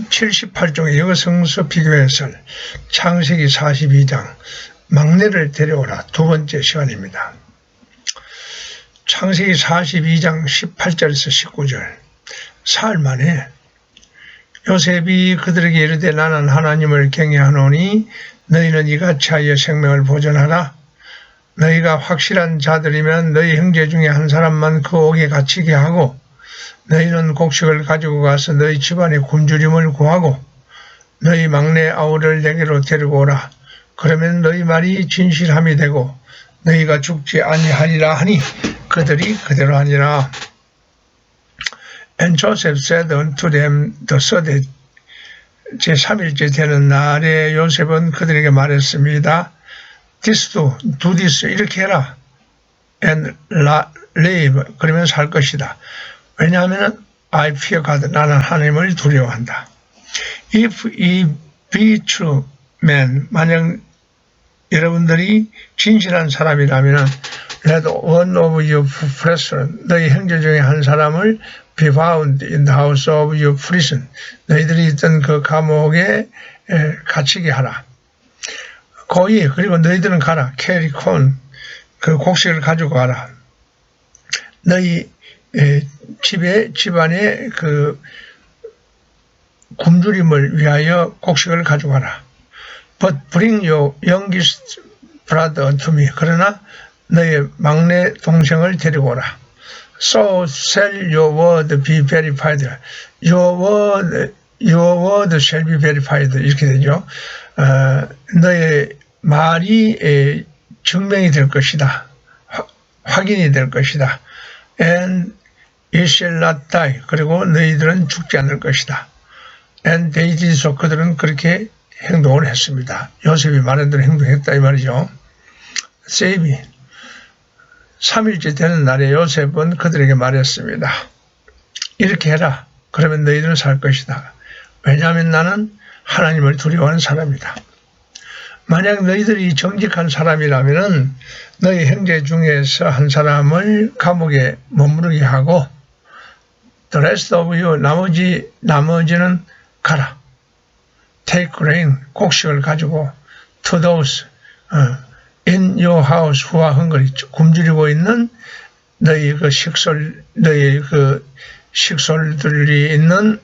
78종의 여성서 비교해설 창세기 42장 막내를 데려오라. 두 번째 시간입니다. 창세기 42장 18절에서 19절. 사흘 만에 요셉이 그들에게 이르되 나는 하나님을 경외하노니 너희는 이같이 하여 생명을 보존하라. 너희가 확실한 자들이면 너희 형제 중에 한 사람만 그 옥에 갇히게 하고 너희는 곡식을 가지고 가서 너희 집안의 굶주림을 구하고 너희 막내 아우를 내게로 데리고 오라. 그러면 너희 말이 진실함이 되고 너희가 죽지 아니하리라 하니 그들이 그대로 하니라. And Joseph said unto them the third 제3일째 되는 날에 요셉은 그들에게 말했습니다. This do, do this, 이렇게 해라. And live, 그러면 살 것이다. 왜냐하면 I fear God, 나는 하나님을 두려워한다. If it be true man, 만약 여러분들이 진실한 사람이라면 let one of your brethren, 너희 형제 중에 한 사람을 be found in the house of your prison, 너희들이 있던 그 감옥에 갇히게 하라. 거의 그리고 너희들은 가라. 캐리 콘, 그 곡식을 가지고 가라. 너희 집에 집안에 그 굶주림을 위하여 곡식을 가져가라. But bring your youngest brother to me. 그러나 너의 막내 동생을 데리고 오라. So shall your word be verified. Your word, your word shall be verified. 이렇게 되죠. 어, 너의 말이 증명이 될 것이다. 확인이 될 것이다. And die. 그리고 너희들은 죽지 않을 것이다. So. 그들은 그렇게 행동을 했습니다. 요셉이 말한 대로 행동했다 이 말이죠. 세이비 3일째 되는 날에 요셉은 그들에게 말했습니다. 이렇게 해라. 그러면 너희들은 살 것이다. 왜냐하면 나는 하나님을 두려워하는 사람이다. 만약 너희들이 정직한 사람이라면 너희 형제 중에서 한 사람을 감옥에 머무르게 하고 the rest of you 나머지 나머지는 가라. take rain 곡식을 가지고 to those 어, in your house who와 헝거리 굶주리고 있는 너희 그 식솔 너희 그 식솔들이 있는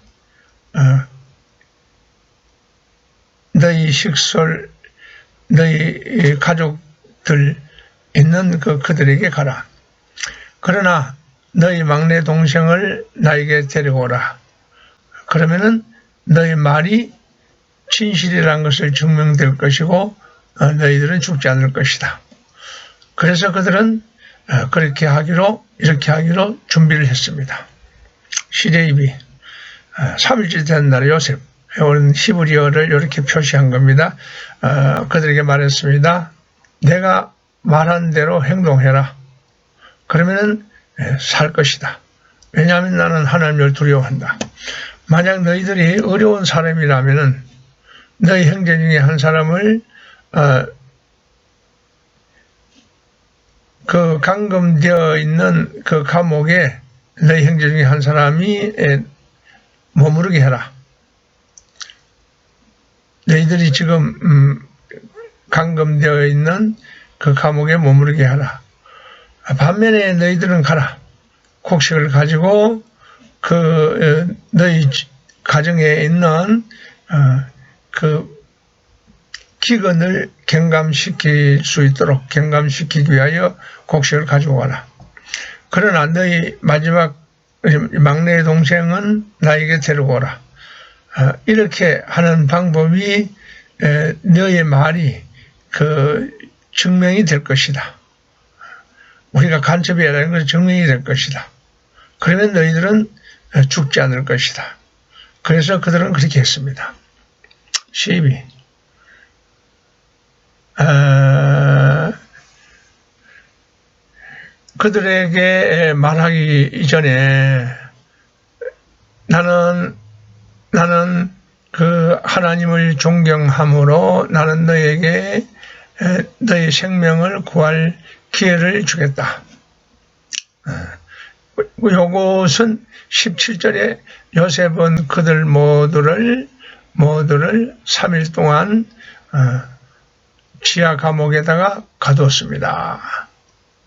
어, 너희 식솔 너희 가족들 있는 그 그들에게 가라. 그러나 너희 막내 동생을 나에게 데리고 오라. 그러면은 너희 말이 진실이라는 것을 증명될 것이고 어, 너희들은 죽지 않을 것이다. 그래서 그들은 어, 그렇게 하기로 이렇게 하기로 준비를 했습니다. 시대입이 3일째 어, 된 날에 요셉 오는 히브리어를 이렇게 표시한 겁니다. 그들에게 말했습니다. 내가 말한 대로 행동해라. 그러면은 예, 살 것이다. 왜냐하면 나는 하나님을 두려워한다. 만약 너희들이 어려운 사람이라면은 너희 형제 중에 한 사람을 어, 그 감금되어 있는 그 감옥에 너희 형제 중에 한 사람이 머무르게 해라. 너희들이 지금 음, 감금되어 있는 그 감옥에 머무르게 하라. 반면에 너희들은 가라. 곡식을 가지고 그 어, 너희 가정에 있는 어, 그 기근을 경감시킬 수 있도록 경감시키기 위하여 곡식을 가지고 가라. 그러나 너희 마지막 막내 동생은 나에게 데리고 오라. 어, 이렇게 하는 방법이 너의 말이 그 증명이 될 것이다. 우리가 간첩이라는 것이 증명이 될 것이다. 그러면 너희들은 죽지 않을 것이다. 그래서 그들은 그렇게 했습니다. 12. 어, 그들에게 말하기 이전에 나는 나는 그 하나님을 존경함으로 나는 너에게 너의 생명을 구할 기회를 주겠다. 어, 요것은 17절에 요셉은 그들 모두를 모두를 3일 동안 어, 지하 감옥에다가 가두었습니다.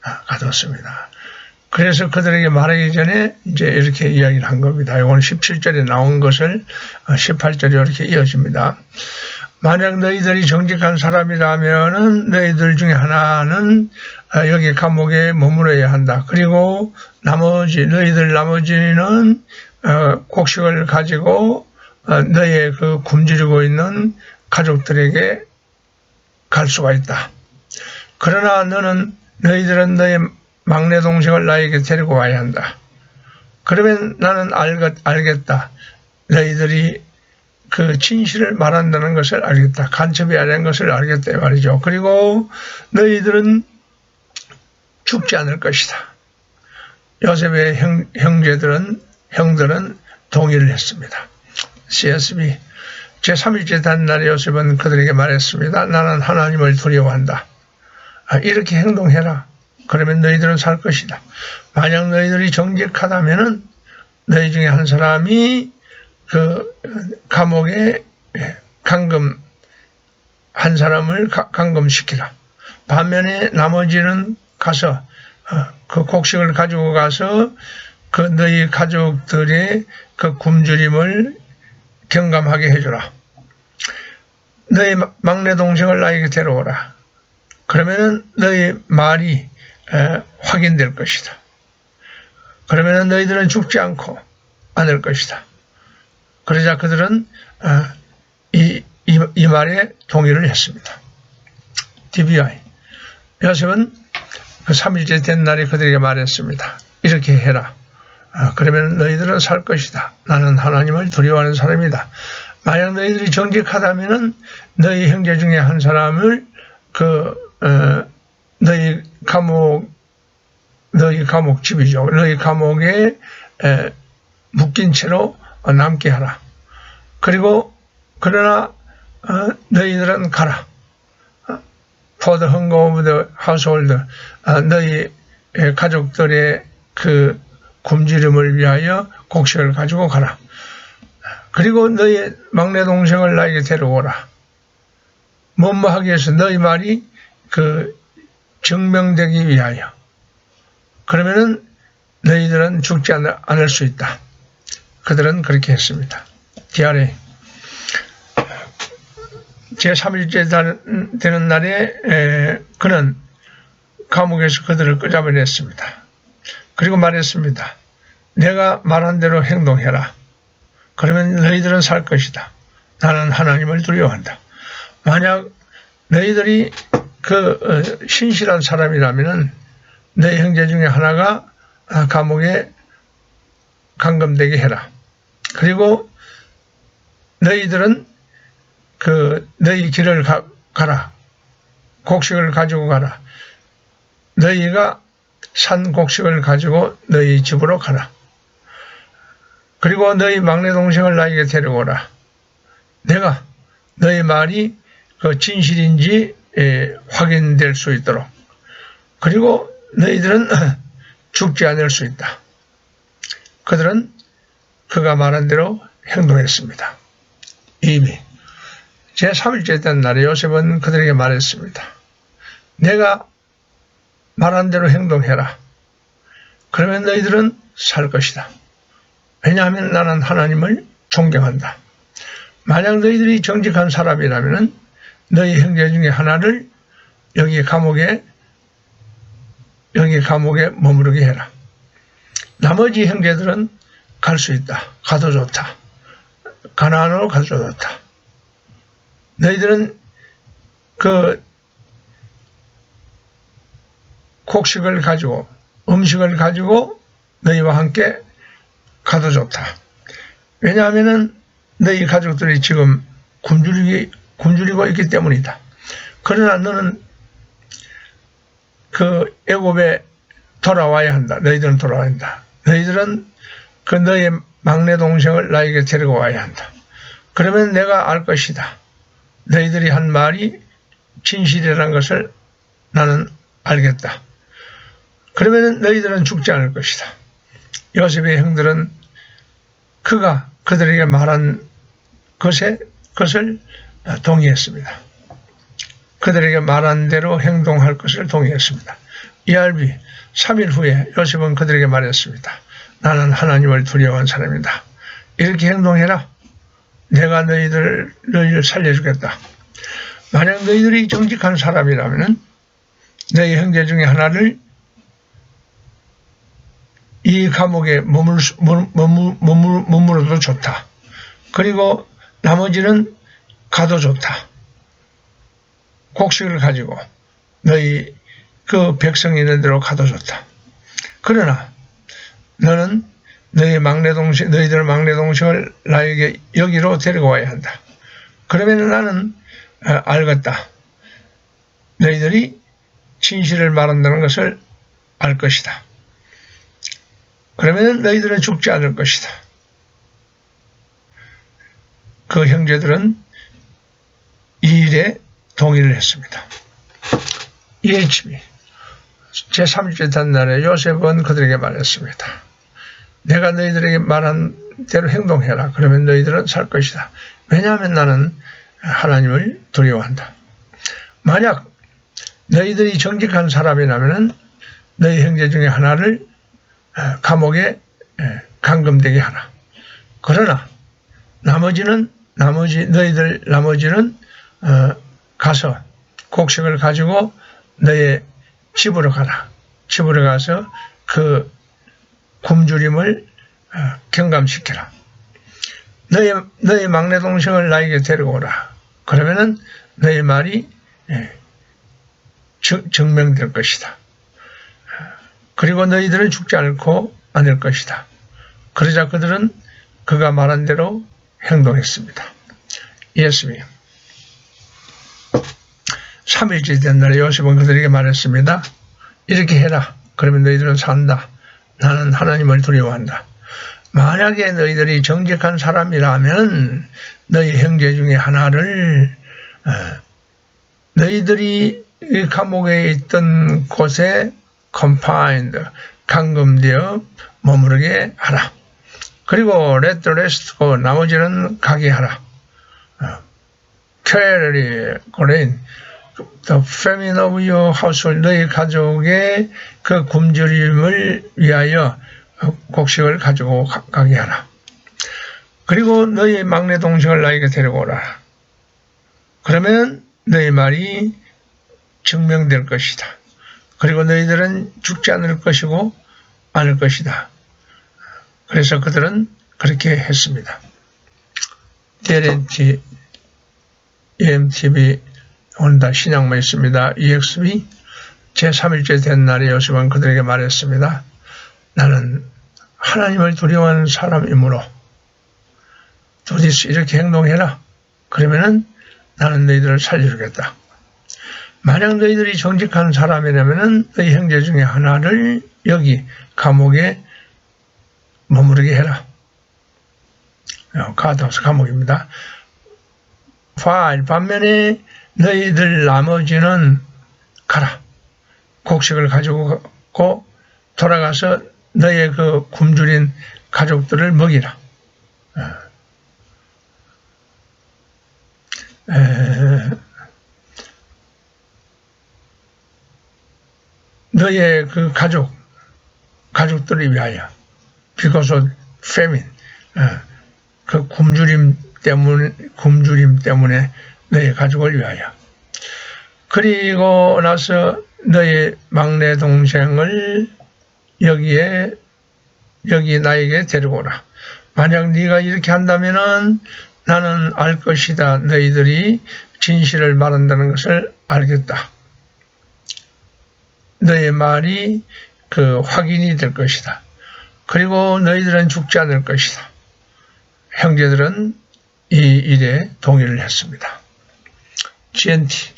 아, 가두었습니다. 그래서 그들에게 말하기 전에 이제 이렇게 이야기를 한 겁니다. 이건 17절에 나온 것을 18절에 어, 이렇게 이어집니다. 만약 너희들이 정직한 사람이라면은 너희들 중에 하나는 어, 여기 감옥에 머물러야 한다. 그리고 나머지 너희들 나머지는 어, 곡식을 가지고 너희의 그 굶주리고 있는 가족들에게 갈 수가 있다. 그러나 너는 너희들은 너희 막내 동생을 나에게 데리고 와야 한다. 그러면 나는 알겠, 알겠다. 너희들이 그 진실을 말한다는 것을 알겠다. 간첩이 아닌 것을 알겠다. 말이죠. 그리고 너희들은 죽지 않을 것이다. 요셉의 형, 형제들은, 형들은 동의를 했습니다. CSB. 제3일째 단 날에 요셉은 그들에게 말했습니다. 나는 하나님을 두려워한다. 아, 이렇게 행동해라. 그러면 너희들은 살 것이다. 만약 너희들이 정직하다면은 너희 중에 한 사람이 그 감옥에 감금 한 사람을 감금시키라. 반면에 나머지는 가서 어, 그 곡식을 가지고 가서 그 너희 가족들의 그 굶주림을 경감하게 해주라. 너희 막내 동생을 나에게 데려오라. 그러면은 너희 말이 확인될 것이다. 그러면 너희들은 죽지 않고 않을 것이다. 그러자 그들은 어, 이, 이, 이 말에 동의를 했습니다. DBI. 요셉은 그 3일째 된 날에 그들에게 말했습니다. 이렇게 해라. 어, 그러면 너희들은 살 것이다. 나는 하나님을 두려워하는 사람이다. 만약 너희들이 정직하다면 너희 형제 중에 한 사람을 그 어, 너희 감옥 너희 감옥 집이죠. 너희 감옥에 에, 묶인 채로 남게 하라. 그리고 그러나 어, 너희들은 가라. For the hunger of the household. 어, 너희 가족들의 그 굶주림을 위하여 곡식을 가지고 가라. 그리고 너희 막내 동생을 나에게 데려오라. 뭐뭐 하기 위해서 너희 말이 그 증명되기 위하여. 그러면은 너희들은 죽지 않을 수 있다. 그들은 그렇게 했습니다. 디아레 제3일째 되는 날에 그는 감옥에서 그들을 끄잡아냈습니다. 그리고 말했습니다. 내가 말한 대로 행동해라. 그러면 너희들은 살 것이다. 나는 하나님을 두려워한다. 만약 너희들이 그 어, 신실한 사람이라면 내 형제 중에 하나가 아, 감옥에 감금되게 해라. 그리고 너희들은 그 너희 길을 가, 가라. 곡식을 가지고 가라. 너희가 산 곡식을 가지고 너희 집으로 가라. 그리고 너희 막내 동생을 나에게 데려오라. 내가 너희 말이 그 진실인지 예, 확인될 수 있도록. 그리고 너희들은 죽지 않을 수 있다. 그들은 그가 말한 대로 행동했습니다. 이미 제3일째 된 날에 요셉은 그들에게 말했습니다. 내가 말한 대로 행동해라. 그러면 너희들은 살 것이다. 왜냐하면 나는 하나님을 존경한다. 만약 너희들이 정직한 사람이라면 너희 형제 중에 하나를 여기 감옥에 여기 감옥에 머무르게 해라. 나머지 형제들은 갈 수 있다. 가도 좋다. 가나안으로 가도 좋다. 너희들은 그 곡식을 가지고 음식을 가지고 너희와 함께 가도 좋다. 왜냐하면은 너희 가족들이 지금 굶주리기, 굶주리고 있기 때문이다. 그러나 너는 그 애굽에 돌아와야 한다. 너희들은 돌아와야 한다. 너희들은 그 너의 막내 동생을 나에게 데리고 와야 한다. 그러면 내가 알 것이다. 너희들이 한 말이 진실이라는 것을 나는 알겠다. 그러면 너희들은 죽지 않을 것이다. 요셉의 형들은 그가 그들에게 말한 것에 것을 동의했습니다. 그들에게 말한 대로 행동할 것을 동의했습니다. ERB 3일 후에 요셉은 그들에게 말했습니다. 나는 하나님을 두려워한 사람이다. 이렇게 행동해라. 내가 너희들을 너희를 살려주겠다. 만약 너희들이 정직한 사람이라면 너희 형제 중에 하나를 이 감옥에 머물, 머물, 머물, 머물어도 좋다. 그리고 나머지는 가도 좋다. 곡식을 가지고 너희 그 백성이 있는 대로 가도 좋다. 그러나 너는 너희 막내 동생, 너희들 막내 동생을 나에게 여기로 데리고 와야 한다. 그러면 나는 어, 알겠다. 너희들이 진실을 말한다는 것을 알 것이다. 그러면 너희들은 죽지 않을 것이다. 그 형제들은 이 일에 동의를 했습니다. EHB 제3주째 단 날에 요셉은 그들에게 말했습니다. 내가 너희들에게 말한 대로 행동해라. 그러면 너희들은 살 것이다. 왜냐하면 나는 하나님을 두려워한다. 만약 너희들이 정직한 사람이라면 너희 형제 중에 하나를 감옥에 감금되게 하라. 그러나 나머지는 나머지 너희들 나머지는 어, 가서 곡식을 가지고 너의 집으로 가라. 집으로 가서 그 굶주림을 어, 경감시켜라. 너의, 너의 막내 동생을 나에게 데리고 오라. 그러면은 너의 말이 예, 증명될 것이다. 그리고 너희들은 죽지 않고 않을 것이다. 그러자 그들은 그가 말한 대로 행동했습니다. 예수님. 3일째 된 날에 요셉은 그들에게 말했습니다. 이렇게 해라. 그러면 너희들은 산다. 나는 하나님을 두려워한다. 만약에 너희들이 정직한 사람이라면 너희 형제 중에 하나를 어, 너희들이 감옥에 있던 곳에 confined, 감금되어 머무르게 하라. 그리고 let the rest go, 나머지는 가게 하라. carry, 고레인, the famine of your household, 너희 가족의 그 굶주림을 위하여 곡식을 가지고 가게 하라. 그리고 너희 막내 동생을 나에게 데려오라. 그러면 너희 말이 증명될 것이다. 그리고 너희들은 죽지 않을 것이고 않을 것이다. 그래서 그들은 그렇게 했습니다. DLNT, EMTV 온다 신약만 있습니다. EXB 제3일째 된 날에 요셉은 그들에게 말했습니다. 나는 하나님을 두려워하는 사람이므로 도디스 이렇게 행동해라. 그러면은 나는 너희들을 살려주겠다. 만약 너희들이 정직한 사람이라면 너희 형제 중에 하나를 여기 감옥에 머무르게 해라. 가드하우스 감옥입니다. 파일 반면에 너희들 나머지는 가라. 곡식을 가지고 돌아가서 너의 그 굶주린 가족들을 먹이라. 에, 너의 그 가족, 가족들을 위하여, of famine, 어, 그 굶주림 때문에, 굶주림 때문에 너의 가족을 위하여. 그리고 나서 너의 막내 동생을 여기에, 여기 나에게 데리고 오라. 만약 네가 이렇게 한다면은 나는 알 것이다. 너희들이 진실을 말한다는 것을 알겠다. 너의 말이 그 확인이 될 것이다. 그리고 너희들은 죽지 않을 것이다. 형제들은 이 일에 동의를 했습니다. GNT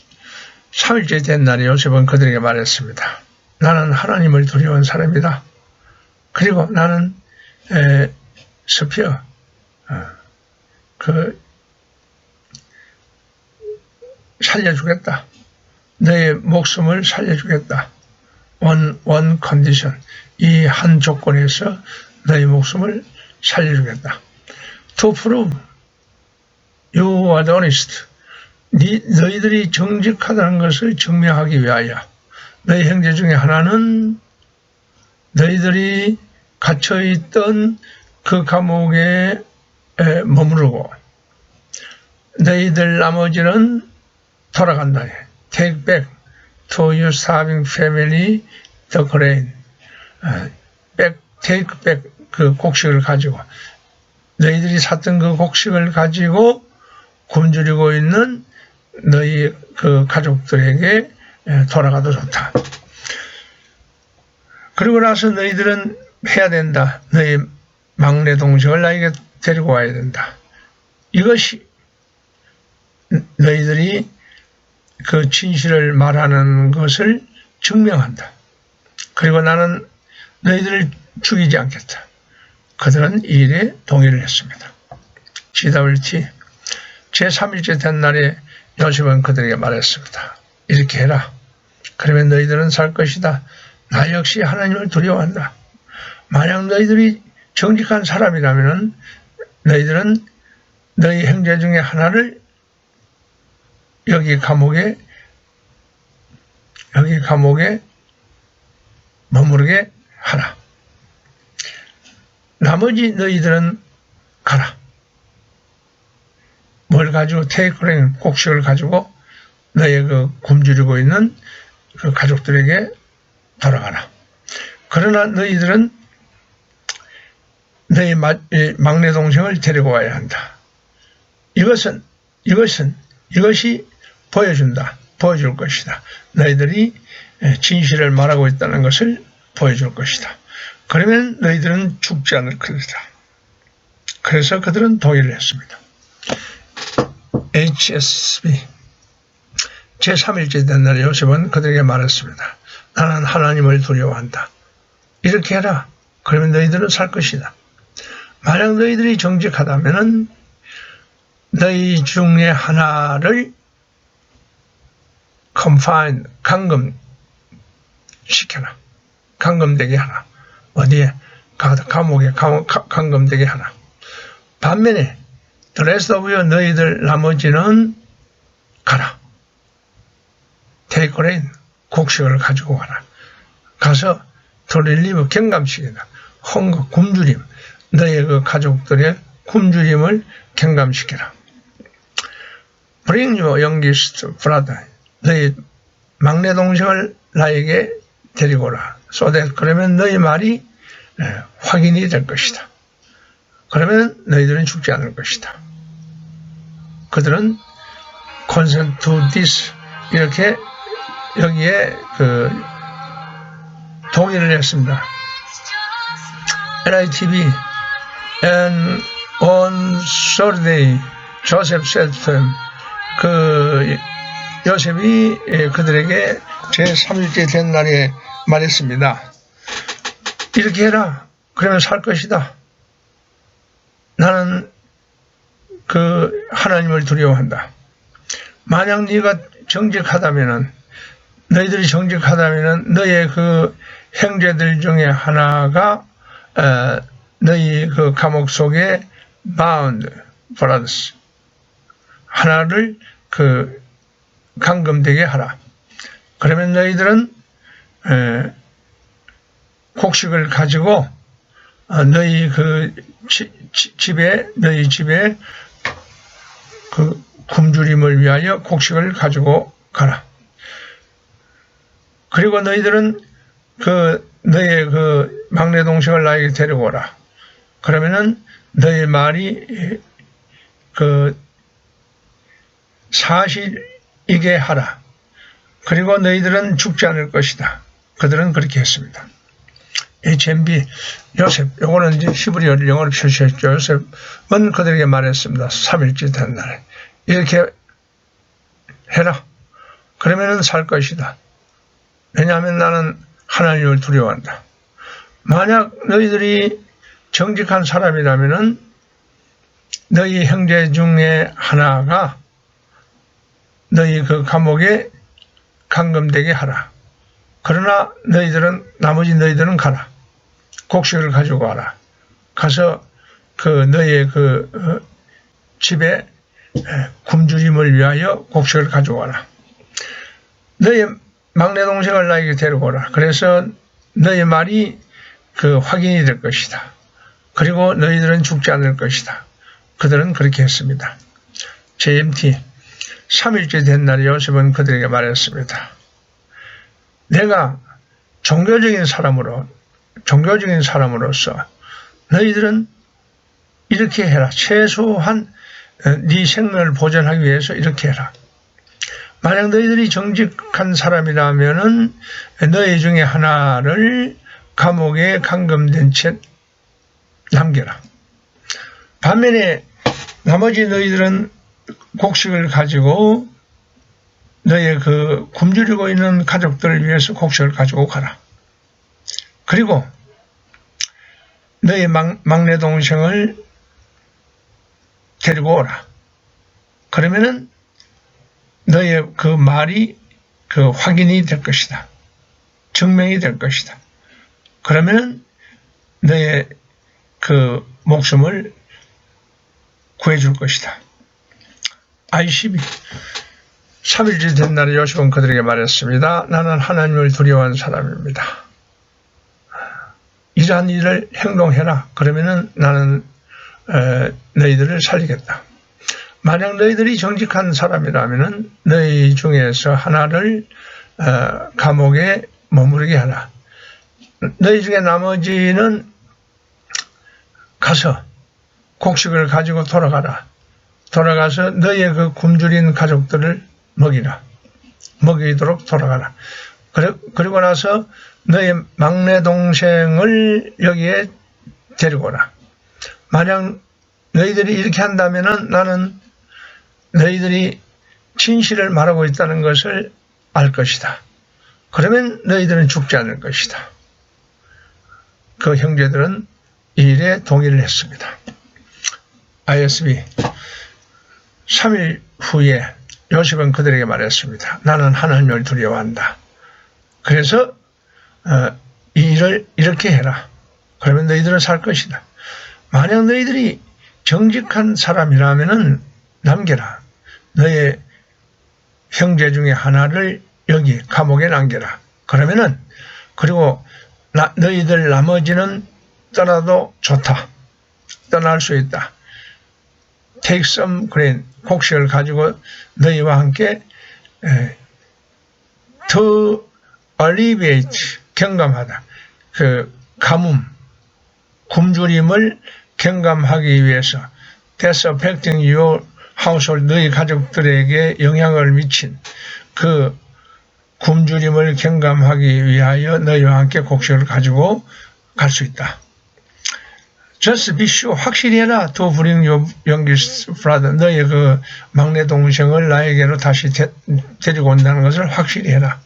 3일째 된 날에 요셉은 그들에게 말했습니다. 나는 하나님을 두려워한 사람이다. 그리고 나는 에, 스피어 어, 그 살려주겠다. 너의 목숨을 살려주겠다. one, one condition. 이한 조건에서 너희 목숨을 살려주겠다. To prove you are honest. 네, 너희들이 정직하다는 것을 증명하기 위하여 너희 형제 중에 하나는 너희들이 갇혀있던 그 감옥에 에, 머무르고 너희들 나머지는 돌아간다. Take back to your starving family the grain. 어, back, take back 그 곡식을 가지고 너희들이 샀던 그 곡식을 가지고 굶주리고 있는 너희 그 가족들에게 에, 돌아가도 좋다. 그리고 나서 너희들은 해야 된다. 너희 막내 동생을 나에게 데리고 와야 된다. 이것이 너희들이 그 진실을 말하는 것을 증명한다. 그리고 나는 너희들을 죽이지 않겠다. 그들은 이 일에 동의를 했습니다. GWT 제3일째 된 날에 요셉은 그들에게 말했습니다. 이렇게 해라. 그러면 너희들은 살 것이다. 나 역시 하나님을 두려워한다. 만약 너희들이 정직한 사람이라면 너희들은 너희 형제 중에 하나를 여기 감옥에 여기 감옥에 머무르게 하라. 나머지 너희들은 가라. 뭘 가지고 테이크랭 곡식을 가지고 너의 그 굶주리고 있는 그 가족들에게 돌아가라. 그러나 너희들은 너희 막내 동생을 데리고 와야 한다. 이것은 이것은 이것이 보여준다. 보여줄 것이다. 너희들이 진실을 말하고 있다는 것을 보여줄 것이다. 그러면 너희들은 죽지 않을 것이다. 그래서 그들은 동의를 했습니다. HSB 제3일째 된 날에 요셉은 그들에게 말했습니다. 나는 하나님을 두려워한다. 이렇게 해라. 그러면 너희들은 살 것이다. 만약 너희들이 정직하다면 너희 중에 하나를 confine, 감금 시켜라. 감금되게 하라. 어디에? 감옥에 감금되게 하라. 반면에 you 너희들 나머지는 가라. rain, 곡식을 가지고 가라. 가서 돌릴리브 경감시키다. 헝거, 굶주림, 너의 그 가족들의 굶주림을 경감시키라. Bring your youngest brother. 너희 막내 동생을 나에게 데리고 오라. so that 그러면 너희 말이 확인이 될 것이다. 그러면 너희들은 죽지 않을 것이다. 그들은 to this 이렇게 여기에 그 동의를 했습니다. NITV and on Thursday Joseph said to him 그 요셉이 그들에게 제 3일째 된 날에 말했습니다. 이렇게 해라. 그러면 살 것이다. 나는 그 하나님을 두려워한다. 만약 네가 정직하다면은 너희들이 정직하다면은 너의 그 형제들 중에 하나가 어, 너희 그 감옥 속에 bound brothers 하나를 그 감금되게 하라. 그러면 너희들은 에, 곡식을 가지고 어, 너희 그 지, 집에 너희 집에 그 굶주림을 위하여 곡식을 가지고 가라. 그리고 너희들은 그 너의 그 막내 동생을 나에게 데리고 오라. 그러면은 너의 말이 그 사실이게 하라. 그리고 너희들은 죽지 않을 것이다. 그들은 그렇게 했습니다. HMB 요셉, 요거는 이제 히브리어를 영어로 표시했죠. 요셉은 그들에게 말했습니다. 3일째 된 날에. 이렇게 해라. 그러면은 살 것이다. 왜냐하면 나는 하나님을 두려워한다. 만약 너희들이 정직한 사람이라면은 너희 형제 중에 하나가 너희 그 감옥에 감금되게 하라. 그러나 너희들은 나머지 너희들은 가라. 곡식을 가지고 와라. 가서 그 너의 그 어, 집에 에, 굶주림을 위하여 곡식을 가지고 와라. 너의 막내 동생을 나에게 데리고 오라. 그래서 너의 말이 그 확인이 될 것이다. 그리고 너희들은 죽지 않을 것이다. 그들은 그렇게 했습니다. JMT 3일째 된 날에 요셉은 그들에게 말했습니다. 내가 종교적인 사람으로 종교적인 사람으로서 너희들은 이렇게 해라. 최소한 어, 네 생명을 보존하기 위해서 이렇게 해라. 만약 너희들이 정직한 사람이라면은 너희 중에 하나를 감옥에 감금된 채 남겨라. 반면에 나머지 너희들은 곡식을 가지고 너의 그 굶주리고 있는 가족들을 위해서 곡식을 가지고 가라. 그리고 너의 막, 막내 동생을 데리고 오라. 그러면은 너의 그 말이 그 확인이 될 것이다. 증명이 될 것이다. 그러면은 너의 그 목숨을 구해줄 것이다. I12 3일째 된 날에 요셉은 그들에게 말했습니다. 나는 하나님을 두려워하는 사람입니다. 이러한 일을 행동해라. 그러면은 나는 에, 너희들을 살리겠다. 만약 너희들이 정직한 사람이라면은 너희 중에서 하나를 어, 감옥에 머무르게 하라. 너희 중에 나머지는 가서 곡식을 가지고 돌아가라. 돌아가서 너희의 그 굶주린 가족들을 먹이라. 먹이도록 돌아가라. 그리고 나서 너의 막내 동생을 여기에 데리고 오라. 만약 너희들이 이렇게 한다면은 나는 너희들이 진실을 말하고 있다는 것을 알 것이다. 그러면 너희들은 죽지 않을 것이다. 그 형제들은 이 일에 동의를 했습니다. ISB 3일 후에 요셉은 그들에게 말했습니다. 나는 하나님을 두려워한다. 그래서 어, 이 일을 이렇게 해라. 그러면 너희들은 살 것이다. 만약 너희들이 정직한 사람이라면 남겨라. 너의 형제 중에 하나를 여기 감옥에 남겨라. 그러면은 그리고 나, 너희들 나머지는 떠나도 좋다. 떠날 수 있다. Take some grain, 곡식을 가지고 너희와 함께 에, to alleviate, 경감하다. 그 가뭄, 굶주림을 경감하기 위해서 that's affecting your household, 너희 가족들에게 영향을 미친 그 굶주림을 경감하기 위하여 너희와 함께 곡식을 가지고 갈 수 있다. just be sure, 확실히 해라. to bring your youngest brother, 너의 그 막내 동생을 나에게로 다시 데, 데리고 온다는 것을 확실히 해라.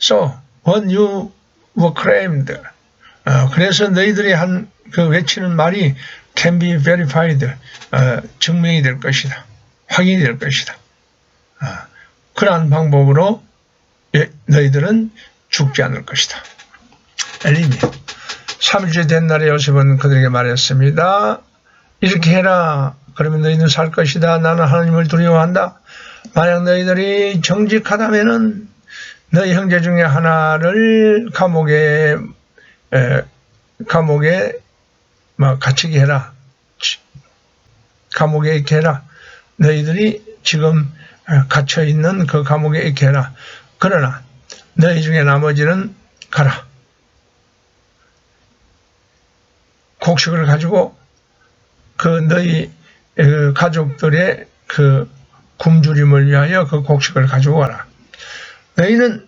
So, when you were claimed, 어, 그래서 너희들이 한 그 외치는 말이 can be verified, 어, 증명이 될 것이다. 확인이 될 것이다. 어, 그러한 방법으로 예, 너희들은 죽지 않을 것이다. 엘리미 3일째 된 날에 요셉은 그들에게 말했습니다. 이렇게 해라. 그러면 너희는 살 것이다. 나는 하나님을 두려워한다. 만약 너희들이 정직하다면은 너희 형제 중에 하나를 감옥에 에, 감옥에 막 갇히게 해라. 감옥에 있게 해라. 너희들이 지금 갇혀 있는 그 감옥에 있게 해라. 그러나 너희 중에 나머지는 가라. 곡식을 가지고 그 너희 그 가족들의 그 굶주림을 위하여 그 곡식을 가지고 와라. 너희는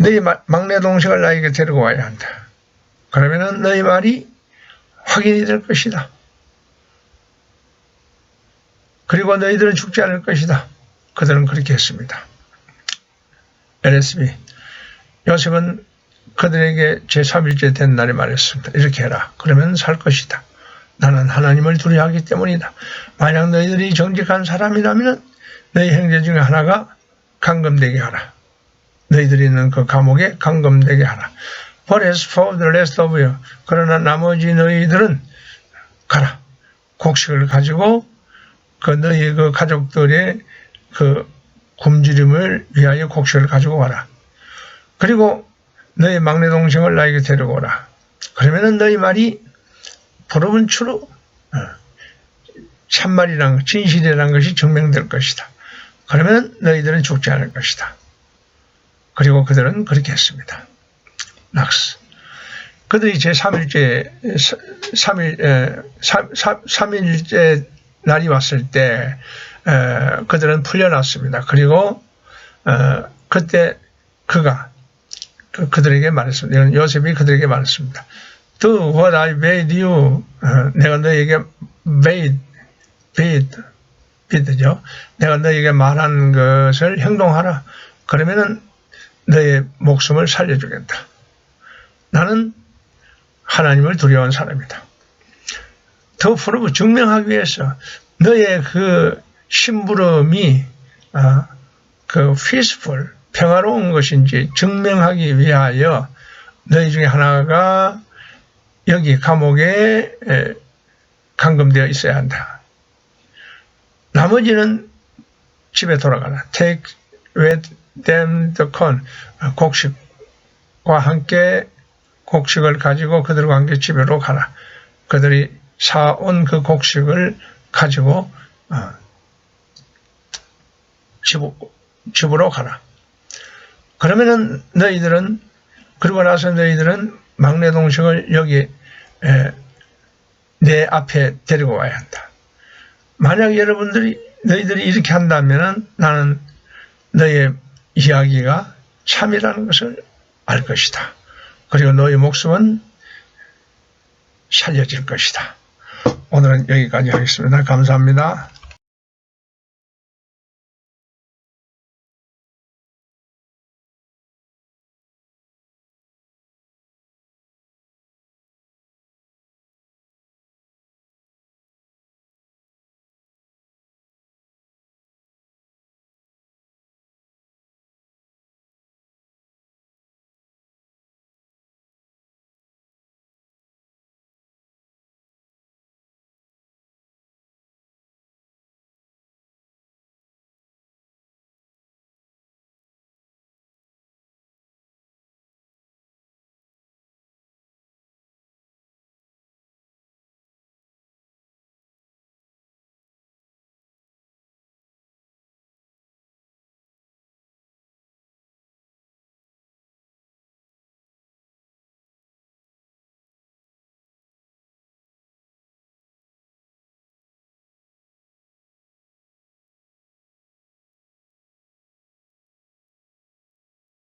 너희 막내 동생을 나에게 데리고 와야 한다. 그러면은 너희 말이 확인이 될 것이다. 그리고 너희들은 죽지 않을 것이다. 그들은 그렇게 했습니다. LSB 요셉은 그들에게 제3일째 된 날에 말했습니다. 이렇게 해라. 그러면 살 것이다. 나는 하나님을 두려워하기 때문이다. 만약 너희들이 정직한 사람이라면 너희 형제 중에 하나가 감금되게 하라. 너희들이 있는 그 감옥에 감금되게 하라. But as for the rest of you, 그러나 나머지 너희들은 가라. 곡식을 가지고 그 너희 그 가족들의 그 굶주림을 위하여 곡식을 가지고 와라. 그리고 너희 막내 동생을 나에게 데리고 오라. 그러면은 너희 말이 보름은추로 어, 참말이란 진실이라는 것이 증명될 것이다. 그러면 너희들은 죽지 않을 것이다. 그리고 그들은 그렇게 했습니다. 낙스. 그들이 제 3일째, 3일, 3, 일째 날이 왔을 때, 에, 그들은 풀려났습니다. 그리고, 어, 그때 그가, 그, 그들에게 말했습니다. 요셉이 그들에게 말했습니다. Do what I bade you. 어, 내가 너에게 bade, bid, bid죠. 내가 너에게 말한 것을 행동하라. 그러면은 너의 목숨을 살려주겠다. 나는 하나님을 두려워하는 사람이다. 더 프로브 증명하기 위해서 너의 그 심부름이 아, 그 peaceful 평화로운 것인지 증명하기 위하여 너희 중에 하나가 여기 감옥에 에, 감금되어 있어야 한다. 나머지는 집에 돌아가라. Take with them. 어, 곡식과 함께 곡식을 가지고 그들과 함께 집으로 가라. 그들이 사온 그 곡식을 가지고 어, 집, 집으로 가라. 그러면은 너희들은 그러고 나서 너희들은 막내 동생을 여기 에, 내 앞에 데리고 와야 한다. 만약 여러분들이 너희들이 이렇게 한다면은 나는 너의 이야기가 참이라는 것을 알 것이다. 그리고 너의 목숨은 살려질 것이다. 오늘은 여기까지 하겠습니다. 감사합니다.